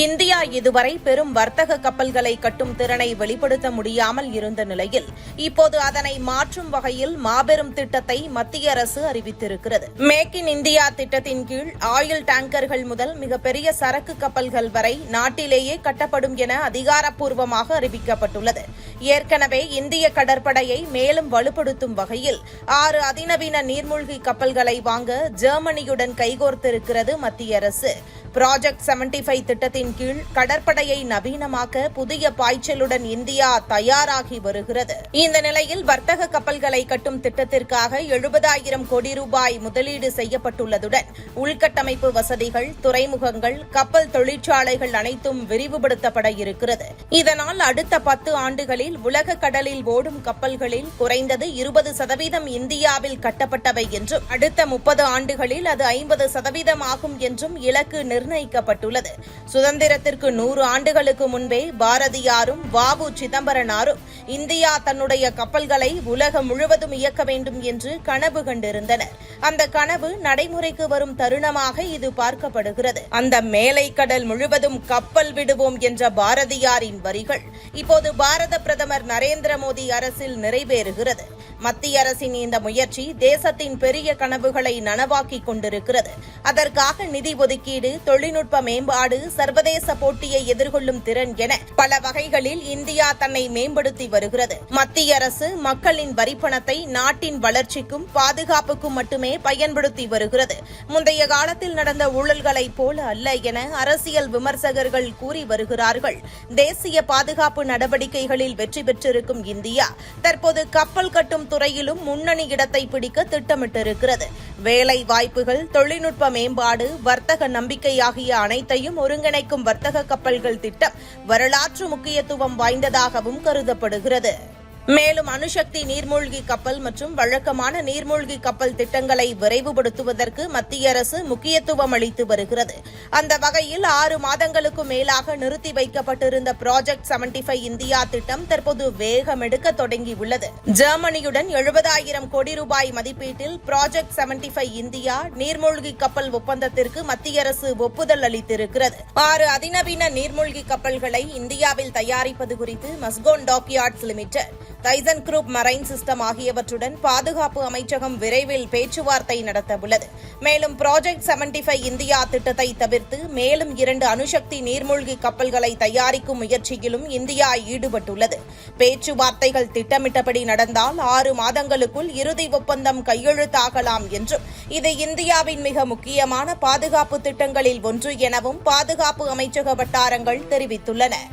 India இதுவரை பெரும் வர்த்தக கப்பல்களை கட்டும் திறனை வெளிப்படுத்த முடியாமல் இருந்த நிலையில் இப்போது அதனை மாற்றும் வகையில் மாபெரும் திட்டத்தை மத்திய அரசு அறிவித்திருக்கிறது. மேக் இன் இந்தியா திட்டத்தின் கீழ் ஆயில் டேங்கர்கள் முதல் மிகப்பெரிய சரக்கு கப்பல்கள் வரை நாட்டிலேயே கட்டப்படும் என அதிகாரப்பூர்வமாக அறிவிக்கப்பட்டுள்ளது. ஏற்கனவே இந்திய கடற்படையை மேலும் வலுப்படுத்தும் வகையில் ஆறு அதிநவீன நீர்மூழ்கி கப்பல்களை வாங்க ஜெர்மனியுடன் கைகோர்த்திருக்கிறது மத்திய அரசு. ப்ராஜெக்ட் 75 ஃபைவ் திட்டத்தின் கீழ் கடற்படையை நவீனமாக்க புதிய பாய்ச்சலுடன் இந்தியா தயாராகி வருகிறது. இந்த நிலையில் வர்த்தக கப்பல்களை கட்டும் திட்டத்திற்காக எழுபதாயிரம் கோடி ரூபாய் முதலீடு செய்யப்பட்டுள்ளதுடன் உள்கட்டமைப்பு வசதிகள் துறைமுகங்கள் கப்பல் தொழிற்சாலைகள் அனைத்தும் விரிவுபடுத்தப்பட இருக்கிறது. இதனால் அடுத்த பத்து ஆண்டுகளில் உலக கடலில் ஓடும் கப்பல்களில் குறைந்தது இருபது சதவீதம் இந்தியாவில் கட்டப்பட்டவை என்றும் அடுத்த முப்பது ஆண்டுகளில் அது ஐம்பது சதவீதம் ஆகும் என்றும் இலக்கு நிர்ணயிக்கப்பட்டுள்ளது. சுதந்திரத்திற்கு நூறு ஆண்டுகளுக்கு முன்பே பாரதியாரும் வாவு சிதம்பரனாரும் இந்தியா தன்னுடைய கப்பல்களை உலகம் முழுவதும் இயக்க வேண்டும் என்று கனவு கண்டிருந்தனர். அந்த கனவு நடைமுறைக்கு வரும் தருணமாக இது பார்க்கப்படுகிறது. அந்த மேலை கடல் முழுவதும் கப்பல் விடுவோம் என்ற பாரதியாரின் வரிகள் இப்போது பாரத பிரதமர் நரேந்திர மோடி அரசில் நிறைவேறுகிறது. மத்திய அரசின் இந்த முயற்சி தேசத்தின் பெரிய கனவுகளை நனவாக்கிக் கொண்டிருக்கிறது. அதற்காக நிதி ஒதுக்கீடு தொழில்நுட்ப மேம்பாடு சர்வதேச போட்டியை எதிர்கொள்ளும் திறன் என பல வகைகளில் இந்தியா தன்னை மேம்படுத்தி வருகிறது. மத்திய அரசு மக்களின் வரிப்பணத்தை நாட்டின் வளர்ச்சிக்கும் பாதுகாப்புக்கும் மட்டுமே பயன்படுத்தி வருகிறது. முந்தைய காலத்தில் நடந்த ஊழல்களைப் போல அல்ல என அரசியல் விமர்சகர்கள் கூறி வருகிறார்கள். தேசிய பாதுகாப்பு நடவடிக்கைகளில் வெற்றி பெற்றிருக்கும் இந்தியா தற்போது கப்பல் கட்டும் துறையிலும் முன்னணி இடத்தை பிடிக்க திட்டமிட்டிருக்கிறது. வேலை வாய்ப்புகள் தொழில்நுட்ப மேம்பாடு வர்த்தக நம்பிக்கை ஆகிய அனைத்தையும் ஒருங்கிணைக்கும் வர்த்தக கப்பல்கள் திட்டம் வரலாற்று முக்கியத்துவம் வாய்ந்ததாகவும் கருதப்படுகிறது. மேலும் அணுசக்தி நீர்மூழ்கி கப்பல் மற்றும் வழக்கமான நீர்மூழ்கி கப்பல் திட்டங்களை விரைவுபடுத்துவதற்கு மத்திய அரசு முக்கியத்துவம் அளித்து வருகிறது. அந்த வகையில் ஆறு மாதங்களுக்கு மேலாக நிறுத்தி வைக்கப்பட்டிருந்த ப்ராஜெக்ட் 75 ஃபைவ் இந்தியா திட்டம் தற்போது வேகமெடுக்க தொடங்கியுள்ளது. ஜெர்மனியுடன் எழுபதாயிரம் கோடி ரூபாய் மதிப்பீட்டில் ப்ராஜெக்ட் 75 ஃபைவ் இந்தியா நீர்மூழ்கி கப்பல் ஒப்பந்தத்திற்கு மத்திய அரசு ஒப்புதல் அளித்திருக்கிறது. ஆறு அதிநவீன நீர்மூழ்கி கப்பல்களை இந்தியாவில் தயாரிப்பது குறித்து Mazagon dockyards limited Thyssen group marine system ஆகியவற்றுடன் பாதுகாப்பு அமைச்சகம் விரைவில் பேச்சுவார்த்தை நடத்தவுள்ளது. மேலும் ப்ராஜெக்ட் 75 ஃபைவ் இந்தியா திட்டத்தை தவிர்த்து மேலும் இரண்டு அணுசக்தி நீர்மூழ்கி கப்பல்களை தயாரிக்கும் முயற்சியிலும் இந்தியா ஈடுபட்டுள்ளது. பேச்சுவார்த்தைகள் திட்டமிட்டபடி நடந்தால் ஆறு மாதங்களுக்குள் இறுதி ஒப்பந்தம் கையெழுத்தாகலாம் என்றும் இது இந்தியாவின் மிக முக்கியமான பாதுகாப்பு திட்டங்களில் ஒன்று எனவும் பாதுகாப்பு அமைச்சக வட்டாரங்கள் தெரிவித்துள்ளன.